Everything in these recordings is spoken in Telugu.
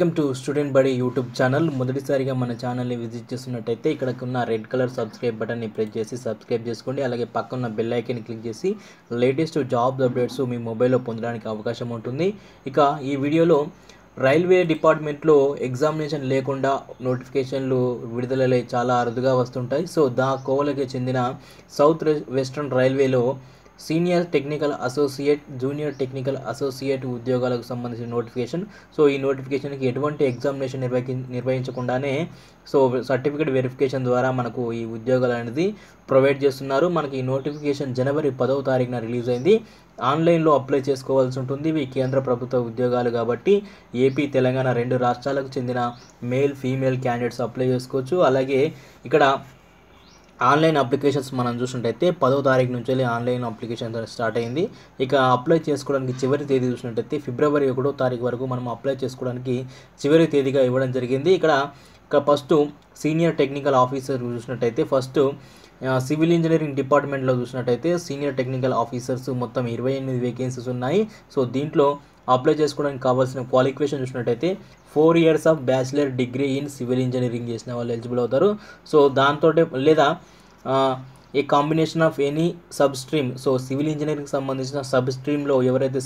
Welcome to student Badi YouTube channel. మొదటిసారిగా మన ఛానల్ని విజిట్ చేస్తున్నట్టయితే ఇక్కడకున్న ఉన్న రెడ్ కలర్ సబ్స్క్రైబ్ బటన్ని ప్రెస్ చేసి సబ్స్క్రైబ్ చేసుకోండి. అలాగే పక్కన బెల్ ఐకన్ క్లిక్ చేసి లేటెస్ట్ జాబ్ అప్డేట్స్ మీ మొబైల్లో పొందడానికి అవకాశం ఉంటుంది. ఇక ఈ వీడియోలో రైల్వే డిపార్ట్మెంట్లో ఎగ్జామినేషన్ లేకుండా నోటిఫికేషన్లు విడుదలలే చాలా అరుదుగా వస్తుంటాయి. సో దా కోవలకి చెందిన సౌత్ వెస్ట్రన్ రైల్వేలో senior technical associate junior technical associate ఉద్యోగాలకు సంబంధించిన నోటిఫికేషన్. సో ఈ నోటిఫికేషన్కి ఎటువంటి ఎగ్జామినేషన్ నిర్వహి నిర్వహించకుండానే సో సర్టిఫికేట్ వెరిఫికేషన్ ద్వారా మనకు ఈ ఉద్యోగాలు అనేది ప్రొవైడ్ చేస్తున్నారు. మనకి ఈ నోటిఫికేషన్ జనవరి పదవ తారీఖున రిలీజ్ అయింది. ఆన్లైన్లో అప్లై చేసుకోవాల్సి ఉంటుంది. ఇవి కేంద్ర ప్రభుత్వ ఉద్యోగాలు కాబట్టి ఏపీ తెలంగాణ రెండు రాష్ట్రాలకు చెందిన మేల్ ఫీమేల్ క్యాండిడేట్స్ అప్లై చేసుకోవచ్చు. అలాగే ఇక్కడ ఆన్లైన్ అప్లికేషన్స్ మనం చూసినట్టయితే పదో తారీఖు నుంచి ఆన్లైన్ అప్లికేషన్ స్టార్ట్ అయింది. ఇక అప్లై చేసుకోవడానికి చివరి తేదీ చూసినట్టయితే ఫిబ్రవరి ఒకటో తారీఖు వరకు మనం అప్లై చేసుకోవడానికి చివరి తేదీగా ఇవ్వడం జరిగింది. ఇక్కడ ఇక ఫస్ట్ సీనియర్ టెక్నికల్ ఆఫీసర్ చూసినట్టయితే ఫస్ట్ సివిల్ ఇంజనీరింగ్ డిపార్ట్మెంట్లో చూసినట్టయితే సీనియర్ టెక్నికల్ ఆఫీసర్స్ మొత్తం ఇరవై ఎనిమిది వేకెన్సీస్ ఉన్నాయి. సో దీంట్లో అప్లై చేసుకోవడానికి కావాల్సిన క్వాలిఫికేషన్ చూసినట్టయితే four years of bachelor degree in civil engineering చేసిన వాళ్ళు ఎలిజిబుల్ అవుతారు. సో దాంతో లేదా a combination of any sub stream so civil engineering సంబంధించిన సబ్ స్ట్రీమ్లో ఎవరైతే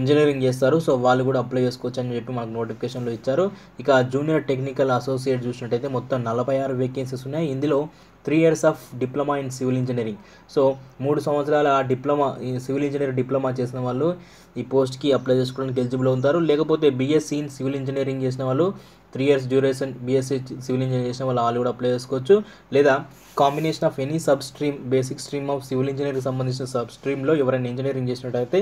ఇంజనీరింగ్ చేస్తారో సో వాళ్ళు కూడా అప్లై చేసుకోవచ్చు అని చెప్పి మనకు నోటిఫికేషన్లో ఇచ్చారు. ఇక జూనియర్ టెక్నికల్ అసోసియేట్ చూసినట్టయితే మొత్తం నలభై ఆరు వేకెన్సీస్ ఉన్నాయి. ఇందులో three years of diploma in civil engineering so మూడు సంవత్సరాల డిప్లొమా సివిల్ ఇంజనీరింగ్ డిప్లొమా చేసిన వాళ్ళు ఈ పోస్ట్కి అప్లై చేసుకోవడానికి ఎలిజిబుల్ అవుతారు. లేకపోతే బీఎస్సీ ఇన్ సివిల్ ఇంజనీరింగ్ చేసిన వాళ్ళు three years duration B Sc civil engineering చేసిన వాళ్ళు వాళ్ళు కూడా అప్లై చేసుకోవచ్చు. లేదా combination of any sub stream basic stream of civil engineering సంబంధించిన సబ్ స్ట్రీమ్లో ఎవరైనా ఇంజనీరింగ్ చేసినట్టయితే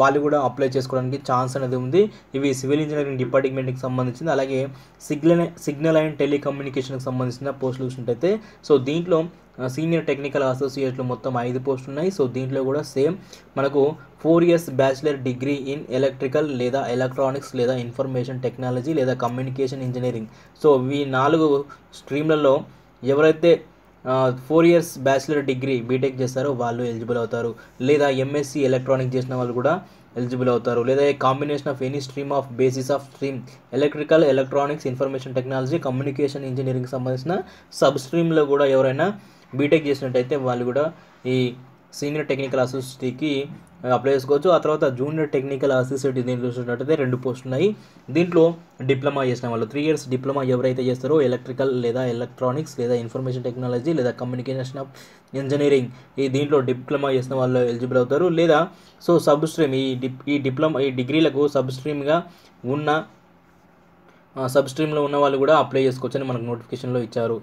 వాళ్ళు కూడా అప్లై చేసుకోవడానికి ఛాన్స్ అనేది ఉంది. ఇవి సివిల్ ఇంజనీరింగ్ డిపార్ట్మెంట్కి సంబంధించింది. అలాగే సిగ్నల్ సిగ్నల్ అండ్ టెలికమ్యూనికేషన్కి సంబంధించిన పోస్టులు చూసినట్టయితే సో దీంట్లో సీనియర్ టెక్నికల్ అసోసియేట్లు మొత్తం ఐదు పోస్టులు ఉన్నాయి. సో దీంట్లో కూడా సేమ్ మనకు four years bachelor degree in electrical లేదా ఎలక్ట్రానిక్స్ లేదా ఇన్ఫర్మేషన్ టెక్నాలజీ లేదా కమ్యూనికేషన్ ఇంజనీరింగ్. సో ఈ నాలుగు స్ట్రీమ్లలో ఎవరైతే four years bachelor degree B Tech చేస్తారో వాళ్ళు ఎలిజిబుల్ అవుతారు. లేదా ఎంఎస్సి ఎలక్ట్రానిక్ చేసిన వాళ్ళు కూడా ఎలిజిబుల్ అవుతారు. లేదా combination of any stream of basis of stream electrical electronics information technology communication engineering సంబంధించిన సబ్ స్ట్రీమ్లో కూడా ఎవరైనా బీటెక్ చేసినట్టయితే వాళ్ళు కూడా ఈ సీనియర్ టెక్నికల్ అసిస్టెంట్కి అప్లై చేసుకోవచ్చు. ఆ తర్వాత జూనియర్ టెక్నికల్ అసిస్టెంట్ దీంట్లో చూసినట్టయితే రెండు పోస్టులు ఉన్నాయి. దీంట్లో డిప్లొమా చేసిన వాళ్ళు త్రీ ఇయర్స్ డిప్లొమా ఎవరైతే చేస్తారో ఎలక్ట్రికల్ లేదా ఎలక్ట్రానిక్స్ లేదా ఇన్ఫర్మేషన్ టెక్నాలజీ లేదా కమ్యూనికేషన్ ఇంజనీరింగ్ ఈ దీంట్లో డిప్లొమా చేసిన వాళ్ళు ఎలిజిబుల్ అవుతారు. లేదా సో సబ్ స్ట్రీమ్ ఈ డిప్ ఈ డిప్లొమా ఈ డిగ్రీలకు సబ్ స్ట్రీమ్గా ఉన్న సబ్ స్ట్రీమ్లో ఉన్న వాళ్ళు కూడా అప్లై చేసుకోవచ్చని మనకు నోటిఫికేషన్లో ఇచ్చారు.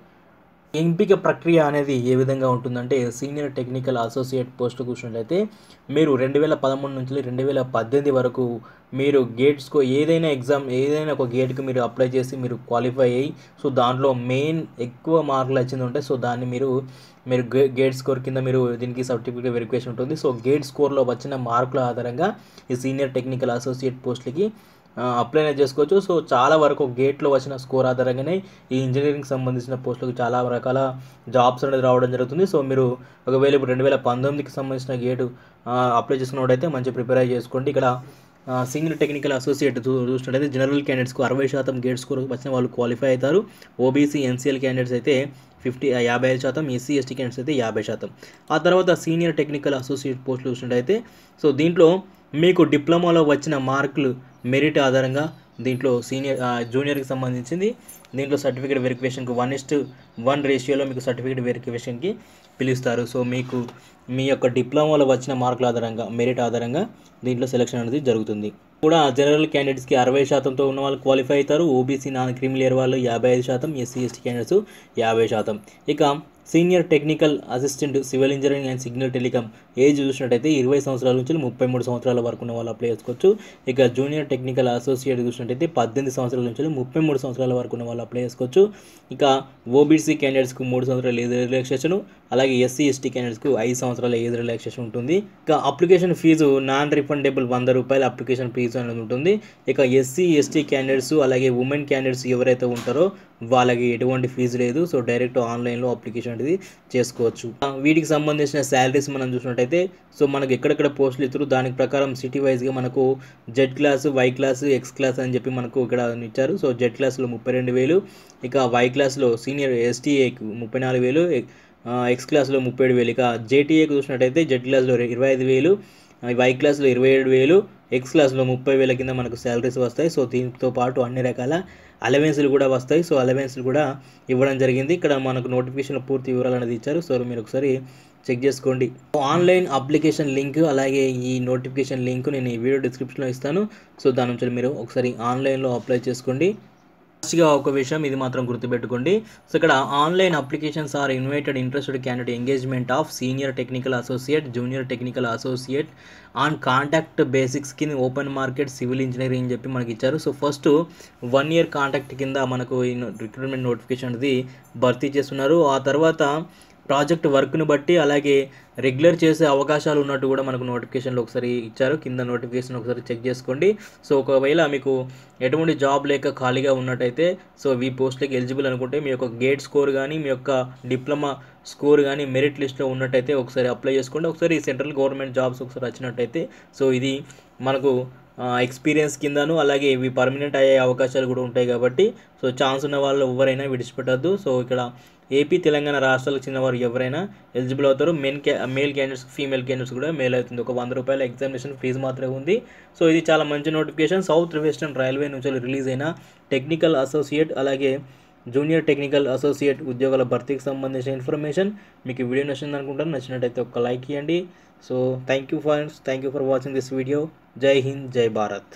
ఎంపిక ప్రక్రియ అనేది ఏ విధంగా ఉంటుందంటే సీనియర్ టెక్నికల్ అసోసియేట్ పోస్ట్ కూర్చున్నట్లయితే మీరు రెండు వేల పదమూడు నుంచి రెండు వేల పద్దెనిమిది వరకు మీరు గేట్స్కో ఏదైనా ఎగ్జామ్ ఏదైనా ఒక గేట్కి మీరు అప్లై చేసి మీరు క్వాలిఫై అయ్యి సో దాంట్లో మెయిన్ ఎక్కువ మార్కులు వచ్చింది ఉంటే సో దాన్ని మీరు మీరు గే గేట్ స్కోర్ కింద మీరు దీనికి సర్టిఫికేట్ వెరిఫికేషన్ ఉంటుంది. సో గేట్ స్కోర్లో వచ్చిన మార్కుల ఆధారంగా ఈ సీనియర్ టెక్నికల్ అసోసియేట్ పోస్ట్లకి అప్లై చేసుకోవచ్చు. సో చాలా వరకు గేట్లో వచ్చిన స్కోర్ ఆధారంగానే ఈ ఇంజనీరింగ్ సంబంధించిన పోస్టులకు చాలా రకాల జాబ్స్ అనేది రావడం జరుగుతుంది. సో మీరు ఒకవేళ ఇప్పుడు రెండు వేల పంతొమ్మిదికి సంబంధించిన గేటు అప్లై చేసుకున్నట్టయితే మంచి ప్రిపేర్ అయ్యి చేసుకోండి. ఇక్కడ సీనియర్ టెక్నికల్ అసోసియేట్ చూసినట్టయితే జనరల్ క్యాండిడేట్స్కు అరవై శాతం గేట్ స్కోర్ వచ్చిన వాళ్ళు క్వాలిఫై అవుతారు. O B C N C L candidates అయితే ఫిఫ్టీ యాభై ఐదు శాతం ఎస్సీ ఎస్టీ క్యాండిడేట్స్ అయితే యాభై శాతం. ఆ తర్వాత సీనియర్ టెక్నికల్ అసోసియేట్ పోస్టులు చూసినట్టయితే సో దీంట్లో మీకు డిప్లొమాలో వచ్చిన మార్కులు మెరిట్ ఆధారంగా దీంట్లో సీనియర్ జూనియర్కి సంబంధించింది. దీంట్లో సర్టిఫికేట్ వెరిఫికేషన్కి వన్ ఇస్ట్ వన్ రేషియోలో మీకు సర్టిఫికేట్ వెరిఫికేషన్కి పిలుస్తారు. సో మీకు మీ యొక్క డిప్లొమాలో వచ్చిన మార్కుల ఆధారంగా మెరిట్ ఆధారంగా దీంట్లో సెలెక్షన్ అనేది జరుగుతుంది. కూడా జనరల్ క్యాండిడేట్స్కి అరవై శాతంతో ఉన్న వాళ్ళు క్వాలిఫై అవుతారు. ఓబీసీ నాన్ క్రిమిలియర్ వాళ్ళు యాభై ఐదు శాతం ఎస్సీ ఎస్టీ క్యాండిడేట్స్ యాభై శాతం. ఇక senior technical assistant civil engineering and signal telecom age చూసినట్టయితే ఇరవై సంవత్సరాల నుంచి ముప్పై మూడు సంవత్సరాల వరకు ఉన్న వాళ్ళు అప్లై చేసుకోవచ్చు ఇక జూనియర్ టెక్నికల్ అసోసియేట్ చూసినట్టయితే పద్దెనిమిది సంవత్సరాల నుంచి ముప్పై మూడు సంవత్సరాల వరకు ఉన్న వాళ్ళు అప్లై చేసుకోవచ్చు ఇక ఓబీసీ క్యాండిడేట్స్కు మూడు సంవత్సరాలు ఏజ్ రిలాక్సేషన్ అలాగే ఎస్సీ ఎస్టీ క్యాండిడేట్స్కు ఐదు సంవత్సరాల ఏజ్ రిలాక్సేషన్ ఉంటుంది. ఇక అప్లికేషన్ ఫీజు నాన్ రిఫండబుల్ వంద రూపాయల అప్లికేషన్ ఫీజు అనేది ఉంటుంది. ఇక S C S T candidates అలాగే ఉమెన్ క్యాండిడేట్స్ ఎవరైతే ఉంటారో వాళ్ళకి ఎటువంటి ఫీజు లేదు. సో డైరెక్ట్ ఆన్లైన్లో అప్లికేషన్ అనేది చేసుకోవచ్చు. వీటికి సంబంధించిన శాలరీస్ మనం చూసినట్టయితే సో మనకు ఎక్కడెక్కడ పోస్టులు ఇస్తారు. దానికి ప్రకారం సిటీ వైజ్గా మనకు Z class Y class X class అని చెప్పి మనకు ఇక్కడ ఇచ్చారు. సో జెడ్ క్లాస్లో ముప్పై రెండు వేలు ఇక వై క్లాస్లో సీనియర్ ఎస్టీఏకి ముప్పై నాలుగు వేలు ఎక్స్ క్లాస్లో ముప్పై ఏడు వేలు. ఇక జేటీఏకి చూసినట్టయితే జెడ్ క్లాస్లో ఇరవై ఐదు వేలు వై క్లాస్లో ఇరవై ఏడు వేలు ఎక్స్ క్లాస్లో ముప్పై వేల కింద మనకు శాలరీస్ వస్తాయి. సో దీంతో పాటు అన్ని రకాల అలవెన్స్లు కూడా వస్తాయి. సో అలవెన్స్లు కూడా ఇవ్వడం జరిగింది. ఇక్కడ మనకు నోటిఫికేషన్ పూర్తి వివరాలు అనేది ఇచ్చారు. సో మీరు ఒకసారి చెక్ చేసుకోండి. ఆన్లైన్ అప్లికేషన్ లింక్ అలాగే ఈ నోటిఫికేషన్ లింక్ నేను ఈ వీడియో డిస్క్రిప్షన్లో ఇస్తాను. సో దాని నుంచి మీరు ఒకసారి ఆన్లైన్లో అప్లై చేసుకోండి. లాస్ట్గా ఒక విషయం ఇది మాత్రం గుర్తుపెట్టుకోండి. సో ఇక్కడ online applications are invited interested candidate engagement of senior technical associate junior technical associate on contact basics కింద ఓపెన్ మార్కెట్ సివిల్ ఇంజనీరింగ్ అని చెప్పి మనకి ఇచ్చారు. So first one year contact కింద మనకు రిక్రూట్మెంట్ నోటిఫికేషన్ అనేది భర్తీ చేస్తున్నారు. ఆ తర్వాత ప్రాజెక్ట్ వర్క్ను బట్టి అలాగే రెగ్యులర్ చేసే అవకాశాలు ఉన్నట్టు కూడా మనకు నోటిఫికేషన్లో ఒకసారి ఇచ్చారు. కింద నోటిఫికేషన్ ఒకసారి చెక్ చేసుకోండి. సో ఒకవేళ మీకు ఎటువంటి జాబ్ లేక ఖాళీగా ఉన్నట్టయితే సో ఈ పోస్ట్లకి ఎలిజిబుల్ అనుకుంటే మీ యొక్క గేట్ స్కోర్ కానీ మీ యొక్క డిప్లొమా స్కోర్ కానీ మెరిట్ లిస్ట్లో ఉన్నట్టయితే ఒకసారి అప్లై చేసుకోండి. ఒకసారి సెంట్రల్ గవర్నమెంట్ జాబ్స్ ఒకసారి వచ్చినట్టయితే సో ఇది మనకు ఎక్స్పీరియన్స్ కిందను అలాగే ఇవి పర్మనెంట్ అయ్యే అవకాశాలు కూడా ఉంటాయి కాబట్టి సో ఛాన్స్ ఉన్న వాళ్ళు ఎవరైనా విడిచిపెట్టద్దు. సో ఇక్కడ ఏపీ తెలంగాణ రాష్ట్రాలకు చెందిన వారు ఎవరైనా ఎలిజిబుల్ అవుతారు మెన్ క్యా మేల్ క్యాండిడేట్స్ ఫీమేల్ క్యాండిడేట్స్ కూడా మేల్ అవుతుంది. ఒక వంద రూపాయల ఎగ్జామినేషన్ ఫీజు మాత్రమే ఉంది. సో ఇది చాలా మంచి నోటిఫికేషన్ సౌత్ వెస్టర్న్ రైల్వే నుంచి రిలీజ్ అయిన టెక్నికల్ అసోసియేట్ అలాగే జూనియర్ టెక్నికల్ అసోసియేట్ ఉద్యోగాల భర్తీకి సంబంధించిన ఇన్ఫర్మేషన్ మీకు వీడియో నచ్చింది అనుకుంటాను. నచ్చినట్టయితే ఒక లైక్ ఇవ్వండి. So thank you friends thank you for watching this video జై హింద్ జై భారత్.